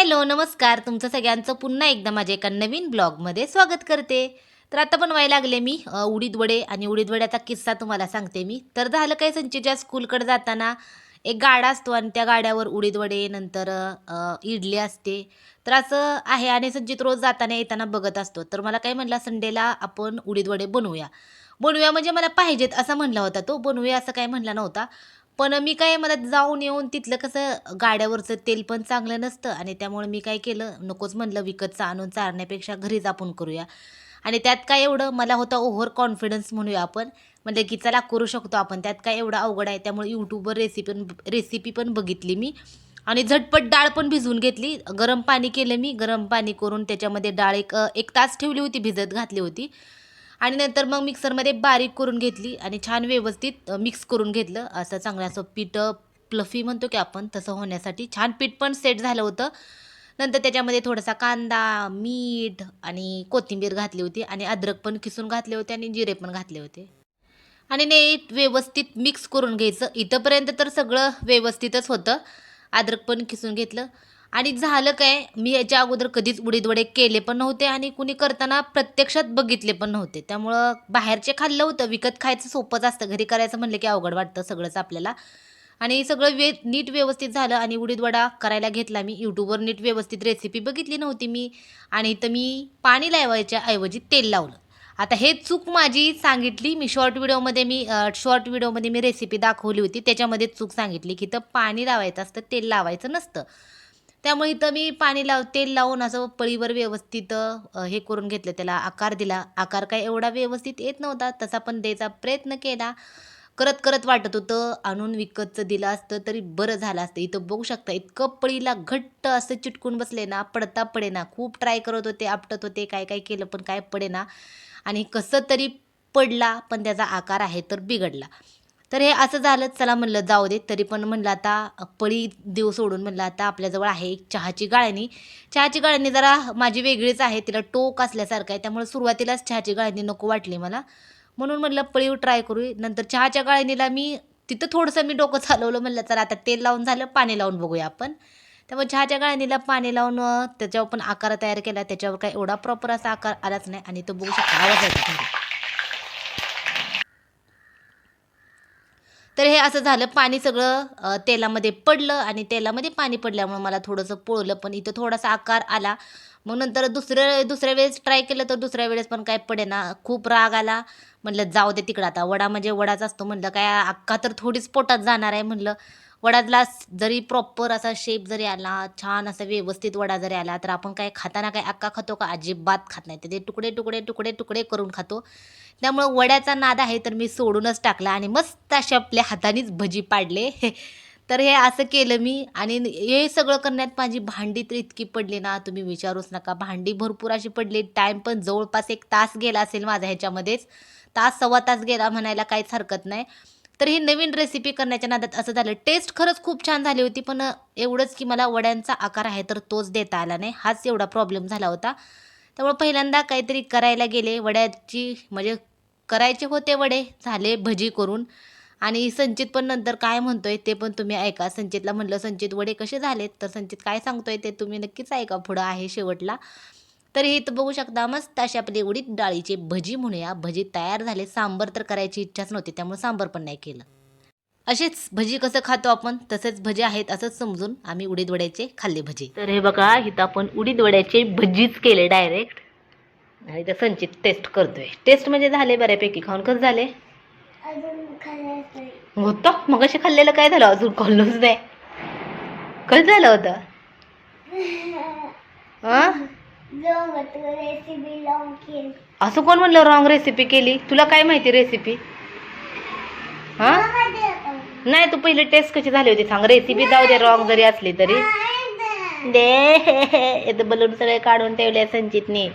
Hello नमस्कार. तुमचं सगळ्यांचं पुन्हा एकदा माझ्या एका नवीन ब्लॉगमध्ये स्वागत करते. तर आता बनवायला लागले मी उडीद वडे आणि उडीद वड्याचा किस्सा तुम्हाला सांगते मी. तर झालं काय संचीच्या स्कूलकडे जाताना एक गाडा असतो आणि त्या गाड्यावर उडीद वडे नंतर इडली असते. तर असं आहे आणि संचित रोज जाताना येताना बघत असतो. तर मला काय म्हणला संडेला आपण उडीद वडे बनवूया. बनवूया म्हणजे मला पाहिजेत असं म्हणला होता तो. बनवूया असं काय म्हणला नव्हता. पण मी काय मला जाऊन येऊन तिथलं कसं गाड्यावरचं तेल पण चांगलं नसतं आणि त्यामुळे मी काय केलं नकोच म्हणलं विकतचं आणून चारण्यापेक्षा घरीच आपण करूया. आणि त्यात काय एवढं मला होता ओव्हर कॉन्फिडन्स म्हणूया आपण. म्हणजे की चला करू शकतो आपण. त्यात काय एवढं अवघड आहे त्यामुळे यूट्यूबवर रेसिपी रेसिपी पण बघितली मी. आणि झटपट डाळ पण भिजवून घेतली. गरम पाणी केलं मी. गरम पाणी करून त्याच्यामध्ये डाळ एक एक तास ठेवली होती भिजत घातली होती. आणि नंतर मग मिक्सरमध्ये बारीक करून घेतली आणि छान व्यवस्थित मिक्स करून घेतलं. असं चांगलं असं पीठ प्लफी म्हणतो की आपण तसं होण्यासाठी छान पीठ पण सेट झालं होतं. नंतर त्याच्यामध्ये थोडासा कांदा मीठ आणि कोथिंबीर घातली होती आणि अद्रक पण किसून घातले होते आणि जिरे पण घातले होते. आणि नीट व्यवस्थित मिक्स करून घ्यायचं. इथंपर्यंत तर सगळं व्यवस्थितच होतं. अद्रक पण किसून घेतलं. आणि झालं काय मी याच्या अगोदर कधीच उडीदवडे केले पण नव्हते आणि कुणी करताना प्रत्यक्षात बघितले पण नव्हते. त्यामुळं बाहेरचे खाल्लं होतं विकत खायचं सोपंच असतं. घरी करायचं म्हणलं की अवघड वाटतं सगळंच आपल्याला. आणि सगळं वे नीट व्यवस्थित झालं आणि उडीदवडा करायला घेतला मी. यूट्यूबवर नीट व्यवस्थित रेसिपी बघितली नव्हती मी आणि तर मी पाणी लावायच्या ऐवजी तेल लावलं. आता हे चूक माझी सांगितली. मी शॉर्ट व्हिडिओमध्ये मी शॉर्ट व्हिडिओमध्ये मी रेसिपी दाखवली होती. त्याच्यामध्ये चूक सांगितली की तर पाणी लावायचं असतं तेल लावायचं नसतं. त्यामुळे इथं मी पाणी लाव तेल लावून असं पळीवर व्यवस्थित हे करून घेतलं. त्याला आकार दिला. आकार काय एवढा व्यवस्थित येत नव्हता. तसा पण द्यायचा प्रयत्न केला. करत करत वाटत होतं आणून विकतचं दिलं असतं तरी बरं झालं असतं. इथं बघू शकता इतकं पळीला घट्ट असं चिटकून बसले ना पडता पडेना. खूप ट्राय करत होते आपटत होते काय काय केलं पण काय पडेना. आणि कसं तरी पडला पण त्याचा आकार आहे तर बिघडला. तर हे असं झालं चला म्हणलं जाऊ दे. तरी पण म्हणलं आता पळी देव सोडून म्हणलं आता आपल्याजवळ आहे एक चहाची गाळणी. चहाची गाळणी जरा माझी वेगळीच आहे तिला टोक असल्यासारखं आहे त्यामुळे सुरुवातीलाच चहाची गाळणी नको वाटली मला. म्हणून म्हणलं पळीव ट्राय करू नंतर चहाच्या गाळणीला मी तिथं थोडंसं मी डोकं चालवलं म्हणलं चला आता तेल लावून झालं पाणी लावून बघूया आपण. त्यामुळे चहाच्या गाळणीला पाणी लावून त्याच्यावर पण आकार तयार केला. त्याच्यावर काय एवढा प्रॉपर असा आकार आलाच नाही आणि तो बघू शकता आवाज येतो खाली. तर हे असं झालं पाणी सगळं तेलामध्ये पडलं आणि तेलामध्ये पाणी पडल्यामुळे मला थोडंसं पोळलं पण इथं थोडासा आकार आला. मग नंतर दुसऱ्या दुसऱ्या वेळेस ट्राय केलं तर दुसऱ्या वेळेस पण काय पडेना खूप राग आला. म्हणलं जाऊ दे तिकडं आता वडा म्हणजे वडाच असतो म्हणलं काय अक्का तर थोडीच पोटात जाणार आहे म्हणलं. वडाला जरी प्रॉपर असा शेप जरी आला छान असा व्यवस्थित वडा जरी आला तर आपण काय खाताना काय अक्का खातो का अजिबात खात नाही. तर ते तुकडे तुकडे तुकडे तुकडे करून खातो. त्यामुळं वड्याचा नाद आहे तर मी सोडूनच टाकला आणि मस्त असे आपल्या हातानेच भजी पाडले. तर हे असं केलं मी आणि हे सगळं करण्यात माझी भांडी तर इतकी पडली ना तुम्ही विचारूच नका. भांडी भरपूर अशी पडली. टाईम पण जवळपास एक तास गेला असेल माझा ह्याच्यामध्येच. तास सव्वा तास गेला म्हणायला काहीच हरकत नाही. तर ही नवीन रेसिपी करण्याच्या नादात असं झालं. टेस्ट खरंच खूप छान झाली होती पण एवढंच की मला वड्यांचा आकार आहे तर तोच देता आला नाही. हाच एवढा प्रॉब्लेम झाला होता. त्यामुळे पहिल्यांदा काहीतरी करायला गेले. वड्याची म्हणजे करायचे होते वडे झाले भजी करून. आणि संचित पण नंतर काय म्हणतोय ते पण तुम्ही ऐका. संचितला म्हणलं संचित वडे कसे झालेत? तर संचित काय सांगतोय ते तुम्ही नक्कीच ऐका पुढं आहे शेवटला. तर हे इथं बघू शकता मस्त अशी आपली उडीद डाळीचे भजी म्हणूया भजी तयार झाले. सांबर तर करायची इच्छाच नव्हती त्यामुळे सांबर पण नाही केलं. असेच भजी कसं खातो आपण तसेच भजी आहेत असंच समजून आम्ही उडीद वड्याचे खाल्ले भजी. तर हे बघा इथं आपण उडीद वड्याचे भजीच केले डायरेक्ट आणि ते संचित टेस्ट करतोय. टेस्ट म्हणजे झाले बऱ्यापैकी. खाऊन कसं झाले? होतं. मग असे खाल्लेलं काय झालं? अजून खाल्लोच नाही. कसं झालं होतं? हा? रेसिपी लावून केली. असं कोण म्हणलं रॉंग रेसिपी केली? तुला काय माहिती रेसिपी हा? नाही तू पहिले टेस्ट कशी झाली होती सांग. रेसिपी जाऊ दे रॉंग जरी असली तरी. दे. बलून सगळे काढून ठेवले संचितने.